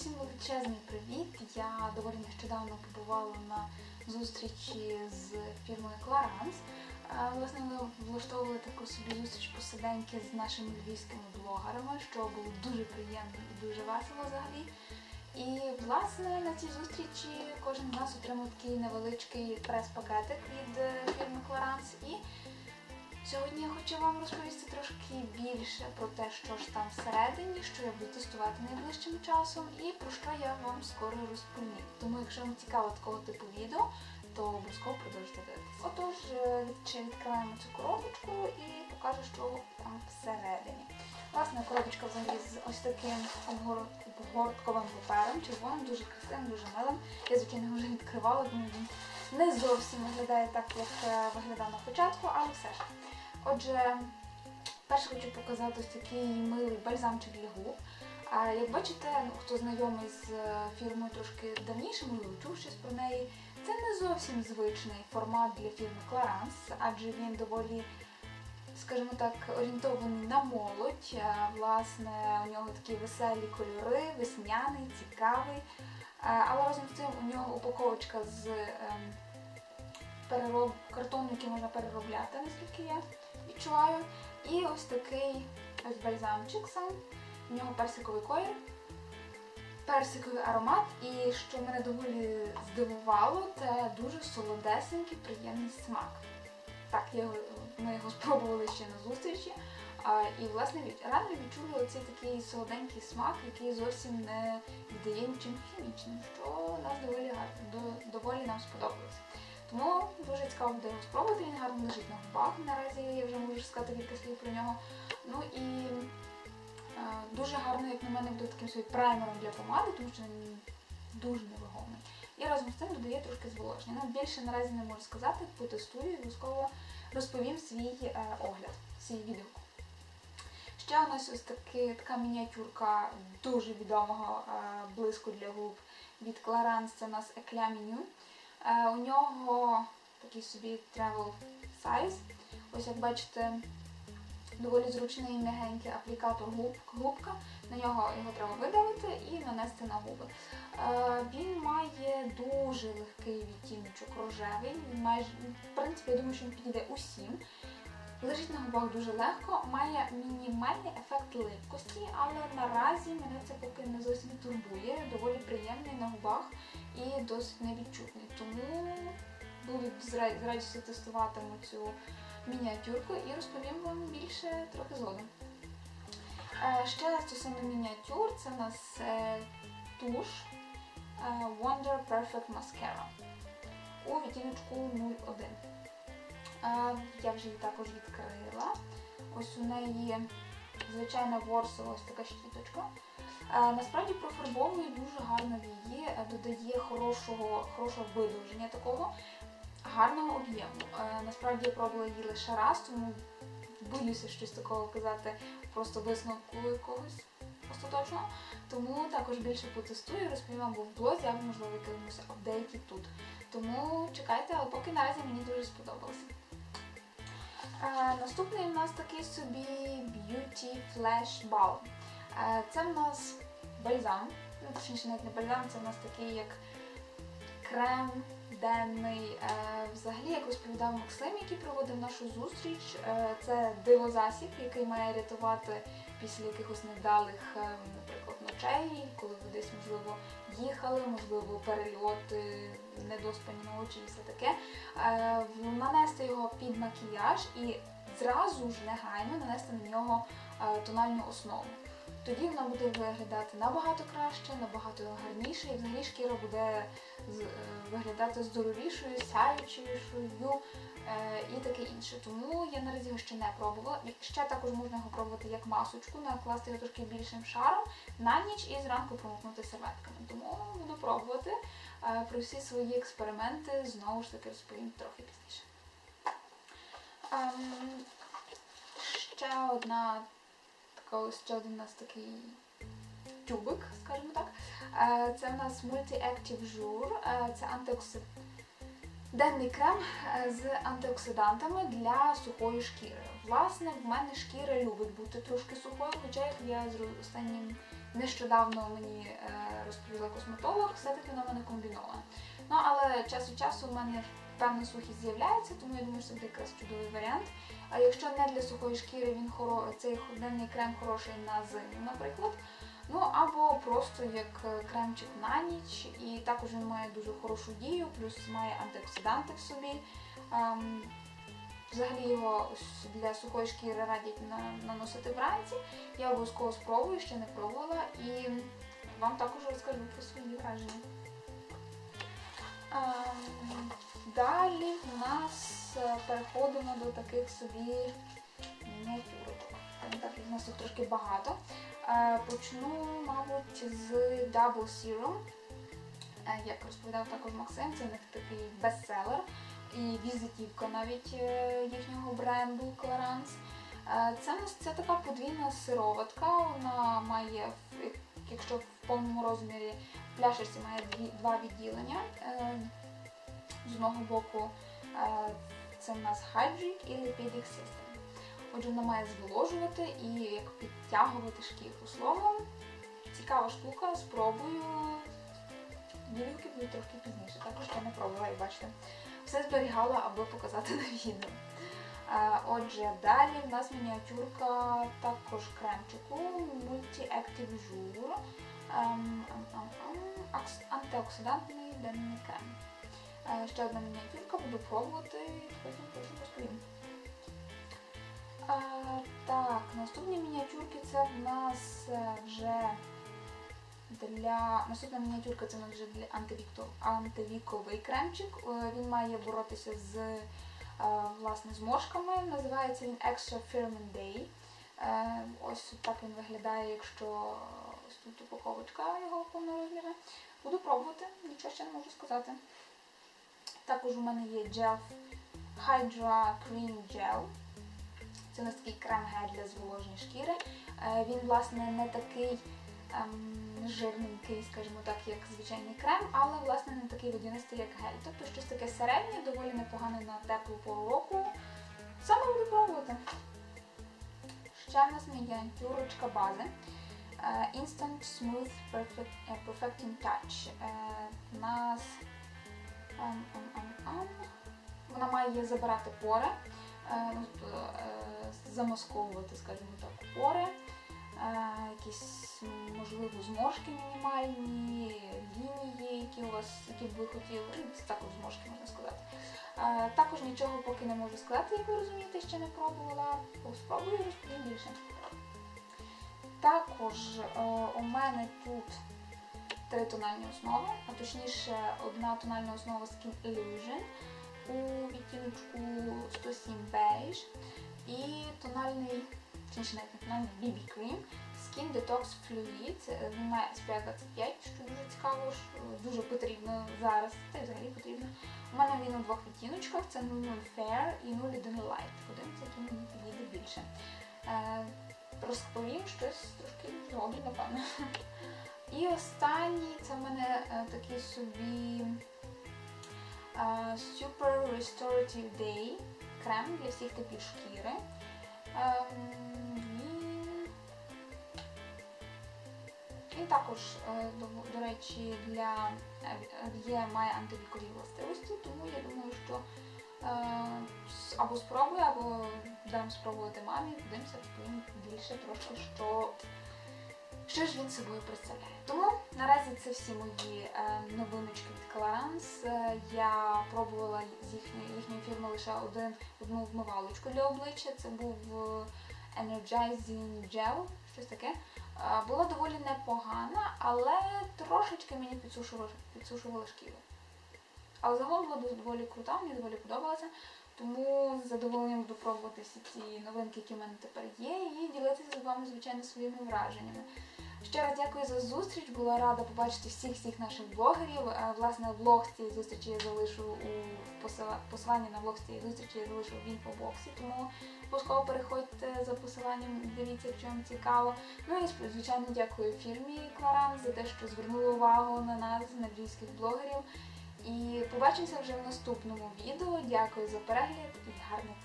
Усім величезний привіт! Я доволі нещодавно побувала на зустрічі з фірмою Clarins. Е, Власне, ми влаштовували таку собі зустріч посиденьки з нашими львівськими блогерами, що було дуже приємно і дуже весело взагалі. І власне на цій зустрічі кожен з нас отримав такий невеличкий прес-пакетик від е, фірми Clarins. І Сьогодні я хочу вам розповісти трошки більше про те, що ж там всередині, що я буду тестувати найближчим часом і про що я вам скоро розповім. Тому, якщо вам цікаво такого типу відео, то обов'язково продовжуйте дивитися. Отож, е, відкриваємо цю коробочку і покажу, що там всередині. Власне, коробочка взагалі з ось таким обгор- обгортковим папером, червоним, дуже красивим, дуже милим. Я, звичайно, вже відкривала, тому він не зовсім виглядає так, як е, виглядав на початку, але все ж. Отже, перше хочу показати ось такий милий бальзамчик для губ. Як бачите, ну, хто знайомий з е, фірмою трошки давніше, можливо, чув щось про неї, це не зовсім звичний формат для фірми Clarins, адже він доволі, скажімо так, орієнтований на молодь. Власне, у нього такі веселі кольори, весняний, цікавий. Але разом з цим у нього упаковочка з ем, перероб... картону, який можна переробляти, наскільки я відчуваю. І ось такий ось бальзамчик сам. У нього персиковий колір, персиковий аромат. І що мене доволі здивувало, це дуже солодесенький, приємний смак. Так, я ми його спробували ще на зустрічі. І власне реально відчули оцей такий солоденький смак, який зовсім не віддає нічим хімічним, що нас доволі доволі нам сподобалося. Тому дуже цікаво буде його спробувати. Він гарно лежить на губах. Наразі я вже можу сказати кілька слів про нього. Ну і е, дуже гарно, як на мене, буде таким собі праймером для помади, тому що він дуже невагомий. І разом з цим додає трошки зволоження. Ну, більше наразі не можу сказати, потестую і обов'язково розповім свій е, огляд, свій відгук. Ще у нас ось таки, така мініатюрка дуже відомого е, блиску для губ від Clarins, це у нас Eclat Menu. Е, у нього такий собі travel size. Ось як бачите, доволі зручний м'ягенький аплікатор губ, губка. На нього його треба видавити і нанести на губи. Е, він має дуже легкий відтіночок рожевий. В принципі, я думаю, що він підійде усім. Лежить на губах дуже легко, має мінімальний ефект липкості, але наразі мене це поки не зовсім турбує. Доволі приємний на губах і досить невідчутний. Тому буду з радістю тестуватиму цю мініатюрку і розповім вам більше трохи згодом. Е, Ще стосовно мініатюр, це у нас е, туш е, Wonder Perfect Mascara у відтіночку 01. Я вже її також відкрила. Ось у неї звичайна ворсова ось така щіточка. Насправді профарбовує дуже гарно її, е, додає хорошого, хорошого видовження такого, гарного об'єму. Е, Насправді я пробувала її лише раз, тому боюся щось такого казати, просто висновку якогось остаточного. Тому також більше потестую, розповім вам в блозі, або можливо якимось апдейті тут. Тому чекайте, але поки наразі мені дуже сподобалося. Е, наступний у нас такий собі Beauty Flash Balm. Е, це в нас бальзам, ну точніше навіть не бальзам, це в нас такий як крем денний. Е, взагалі, як розповідав Максим, який проводив нашу зустріч, це дивозасіб, який має рятувати після якихось невдалих, наприклад, ночей, коли ви десь, можливо, їхали, можливо, перельоти, недоспані ночі і все таке. Е, нанести його під макіяж і зразу ж негайно нанести на нього е, тональну основу. Тоді вона буде виглядати набагато краще, набагато гарніше, і взагалі шкіра буде е, виглядати здоровішою, сяючішою і таке інше. Тому я наразі його ще не пробувала. Ще також можна його пробувати як масочку, накласти його трошки більшим шаром на ніч і зранку промокнути серветками. Тому буду пробувати. Про всі свої експерименти знову ж таки розповім трохи пізніше. Ем, ще одна така ще один у нас такий тюбик, скажімо так. Е, Це у нас Multi-Active Jour, Е, це антиоксид... денний крем е, з антиоксидантами для сухої шкіри. Власне, в мене шкіра любить бути трошки сухою, хоча як я з останнім нещодавно мені е, розповіла косметолог, все-таки вона мене комбінована. Ну, але час від часу у мене певна сухість з'являється, тому я думаю, що це буде якраз чудовий варіант. А якщо не для сухої шкіри, він хоро... цей денний крем хороший на зиму, наприклад. Ну або просто як е, кремчик на ніч, і також він має дуже хорошу дію, плюс має антиоксиданти в собі. Ем, Взагалі його для сухої шкіри радять на- наносити вранці. Я обов'язково спробую, ще не пробувала, і вам також розкажу про свої враження. Далі в нас переходимо до таких собі мініатюрок. Так, їх у нас тут трошки багато. Почну, мабуть, з Double Serum. Е, Як розповідав також Максим, це в них такий бестселер і візитівка навіть е, їхнього бренду Clarins. Е, Це, це така подвійна сироватка. Вона має, якщо в повному розмірі в пляшечці має дві, два відділення. Е, З одного боку це в нас Hydrate і Lipidic System. Отже, вона має зволожувати і як підтягувати шкіру. Словом, цікава штука, спробую. Відгуки будуть трохи пізніше, також ще не пробувала, як бачите. Все зберігала, аби показати на відео. Отже, далі в нас мініатюрка також кремчику Multi-Active Jour. Ем, ем, ем, Антиоксидантний денний крем. Е, Ще одна мініатюрка, буду пробувати, потім потім розповім. Е, Так, наступні мініатюрки це в нас е, вже для наступна мініатюрка це вже для антивіковий кремчик. Е, Він має боротися з е, власне зморшками. Називається він Extra Firming Day. Е, Ось так він виглядає, якщо ось тут упаковочка його повного повнорозмірна. Буду пробувати, нічого ще не можу сказати. Також у мене є Gel Hydra Cream Gel. Це у нас такий крем-гель для зволоження шкіри. Він, власне, не такий жирненький, скажімо так, як звичайний крем, але власне не такий водянистий, як гель. Тобто щось таке середнє, доволі непогане на теплу пору року. Саме буду пробувати. Ще в нас мініатюрочка бази. Е, Instant Smooth Perfect, е, Perfecting Touch. Е, У нас ем, ем, ем, вона має забирати пори, е, ну, е, замасковувати, скажімо так, пори е, якісь можливо зморшки мінімальні, лінії, які у вас, які б ви хотіли, ну, також зморшки можна сказати. Е, також нічого поки не можу сказати, як ви розумієте, ще не пробувала. Спробую розповім більше. Також е, у мене тут три тональні основи, а точніше одна тональна основа Skin Illusion у відтіночку 107 beige і тональний, точніше навіть не тональний BB Cream Skin Detox Fluid. Він має SPF 25, що дуже цікаво, дуже потрібно зараз, та й взагалі потрібно. У мене він у двох відтіночках, це 00 Fair і 01 Light. Подивимося, який мені підійде більше. Е, розповім щось трошки згодом, напевно. І останній це в мене е, такий собі е, Super Restorative Day крем для всіх типів шкіри. Він також, е, до, речі, для е, є, має антивікові властивості, тому я думаю, що е, або спробую, або дам спробувати мамі, подивимося, більше трошки, що, що ж він собою представляє. Тому наразі це всі мої новиночки від Clarins. Я пробувала з їхньої, їхньої фірми лише один, одну вмивалочку для обличчя. Це був Energizing Gel, щось таке. Була доволі непогана, але трошечки мені підсушувала, підсушувала шкіру. Але загалом була доволі крута, мені доволі подобалася. Тому з задоволенням буду пробувати всі ці новинки, які в мене тепер є, і ділитися з вами, звичайно, своїми враженнями. Ще раз дякую за зустріч. Була рада побачити всіх всіх наших блогерів. Е, Власне, влог з цієї зустрічі я залишу у посила- посилання на влог з цієї зустрічі я залишу в інфобоксі, тому обов'язково переходьте за посиланням, дивіться, якщо вам цікаво. Ну і звичайно дякую фірмі Кларан за те, що звернули увагу на нас, на львівських блогерів. І побачимося вже в наступному відео. Дякую за перегляд і гарних